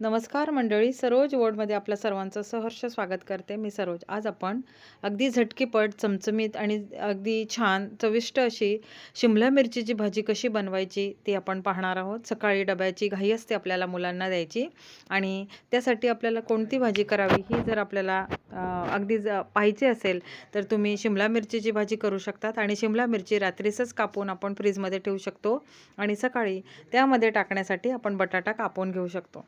नमस्कार मंडळी सरोज वोडमध्ये आपल्या सर्वांचं सहर्ष स्वागत करते मी सरोज. आज आपण अगदी झटकीपट चमचमीत आणि अगदी छान चविष्ट अशी शिमला मिरचीची भाजी कशी बनवायची ती आपण पाहणार आहोत. सकाळी डब्याची घाई असते आपल्याला मुलांना द्यायची आणि त्यासाठी आपल्याला कोणती भाजी करावी ही जर आपल्याला अगदी ज पाहिजे असेल तर तुम्ही शिमला मिरचीची भाजी करू शकतात आणि शिमला मिरची रात्रीसच कापून आपण फ्रीजमध्ये ठेवू शकतो आणि सकाळी त्यामध्ये टाकण्यासाठी आपण बटाटा कापून घेऊ शकतो.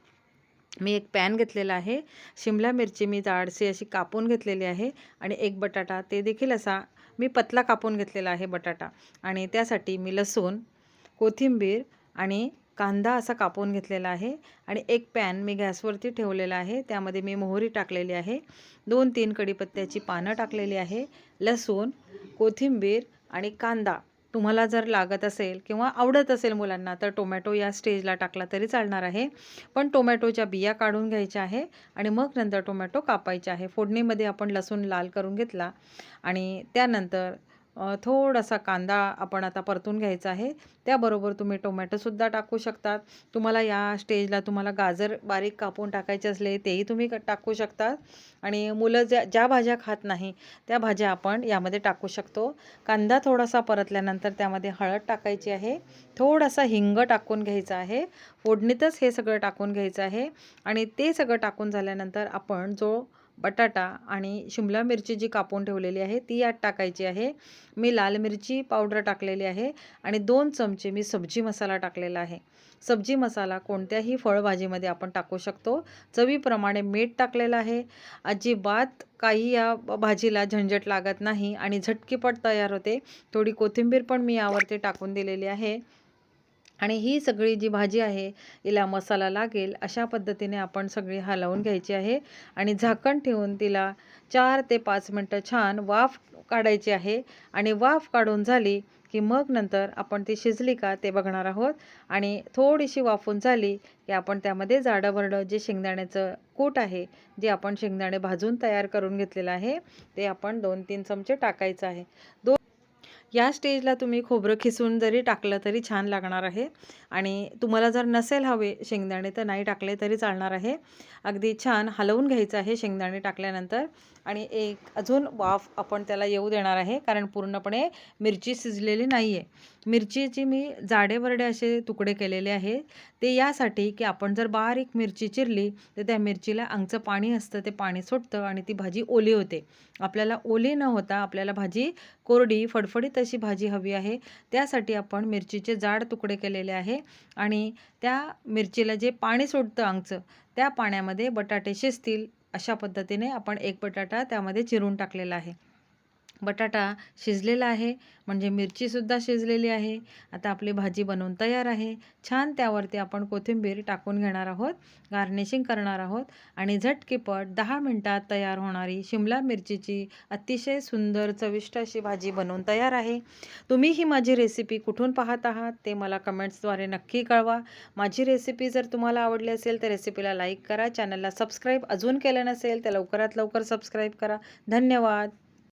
मी एक पॅन घेतलेला आहे. शिमला मिरची मी जाडशी अशी कापून घेतलेली आहे आणि एक बटाटा ते देखील असा मी पतला कापून घेतलेला आहे बटाटा. आणि त्यासाठी मी लसूण कोथिंबीर आणि कांदा असा कापून घेतलेला आहे आणि एक पॅन मी गॅसवरती ठेवलेला आहे. त्यामध्ये मी मोहरी टाकलेली आहे. दोन तीन कढीपत्त्याची पानं टाकलेली आहे. लसूण कोथिंबीर आणि कांदा तुम्हाला जर लागत असेल किंवा आवडत असेल मुलांना तर टोमॅटो या स्टेजला टाकला तरी चालणार आहे. पण टोमॅटोच्या बिया काढून घ्यायच्या आहे आणि मग नंतर टोमॅटो कापायचे आहे. फोडणीमध्ये आपण लसूण लाल करून घेतला आणि त्यानंतर थोडासा कांदा आपण आता परतून घ्यायचा आहे. त्याबरोबर तुम्ही टोमॅटोसुद्धा टाकू शकतात. तुम्हाला या स्टेजला तुम्हाला गाजर बारीक कापून टाकायचे असले तेही तुम्ही क- टाकू शकतात. आणि मुलं ज्या ज्या भाज्या खात नाही त्या भाज्या आपण यामध्ये टाकू शकतो. कांदा थोडासा परतल्यानंतर त्यामध्ये हळद टाकायची आहे. थोडासा हिंग टाकून घ्यायचा आहे. फोडणीतच हे सगळं टाकून घ्यायचं आहे. आणि ते सगळं टाकून झाल्यानंतर आपण जो बटाटा आणि शिमला मिरची जी कापून ठेवलेली आहे ती यात टाकायची आहे. मी लाल मिरची पावडर टाकलेली आहे आणि दोन चमचे मी सब्जी मसाला टाकलेला आहे. सब्जी मसाला कोणत्याही फळभाजीमध्ये आपण टाकू शकतो. चवीप्रमाणे मीठ टाकलेलं आहे. अजिबात काही या भाजीला झंझट लागत नाही आणि झटकीपट तयार होते. थोडी कोथिंबीर पण मी यावरती टाकून दिलेली आहे. आणि ही सगळी जी भाजी आहे तिला मसाला लागेल अशा पद्धतीने आपण सगळी हलवून घ्यायची आहे आणि झाकण ठेवून तिला चार ते पाच मिनटं छान वाफ काढायची आहे आणि वाफ काढून झाली की मग नंतर आपण ती शिजली का ते बघणार आहोत आणि थोडीशी वाफून झाली की आपण त्यामध्ये जाडं भरडं जे शेंगदाण्याचं कूट आहे जे आपण शेंगदाणे भाजून तयार करून घेतलेलं आहे ते आपण दोन तीन चमचे टाकायचं आहे. दोन या स्टेजला तुम्ही खोबरं खिसून जरी टाकलं तरी छान लागणार आहे. आणि तुम्हाला जर नसेल हवे शेंगदाणे तर नाही टाकले तरी चालणार आहे. अगदी छान हलवून घ्यायचं आहे शेंगदाणे टाकल्यानंतर. आणि एक अजून वाफ आपण त्याला येऊ देणार आहे कारण पूर्णपणे मिरची शिजलेली नाही आहे मिरचीची मी जाडेवरडे असे तुकडे केलेले आहे. ते यासाठी की आपण जर बारीक मिरची चिरली तर त्या मिरचीला अंगचं पाणी असतं ते पाणी सुटतं आणि ती भाजी ओली होते. आपल्याला ओली न होता आपल्याला भाजी कोरडी फडफडीत अशी भाजी हवी आहे. त्यासाठी आपण मिरचीचे जाड तुकडे केलेले आहे आणि त्या मिरचीला जे पाणी सोडतं अंगचं त्या पाण्यामध्ये बटाटे शिजतील अशा पद्धतीने आपण एक बटाटा त्यामध्ये चिरून टाकलेला आहे. बटाटा शिजलेला आहे म्हणजे मिरचीसुद्धा शिजलेली आहे. आता आपली भाजी बनवून तयार आहे. छान त्यावरती आपण कोथिंबीर टाकून घेणार आहोत गार्निशिंग करणार आहोत आणि झटकीपट दहा मिनटात तयार होणारी शिमला मिरचीची अतिशय सुंदर चविष्ट अशी भाजी बनवून तयार आहे. तुम्ही ही माझी रेसिपी कुठून पाहत आहात ते मला कमेंट्सद्वारे नक्की कळवा. माझी रेसिपी जर तुम्हाला आवडली असेल तर रेसिपीला लाईक करा चॅनलला सबस्क्राईब अजून केलं नसेल तर लवकरात लवकर सबस्क्राईब करा. धन्यवाद.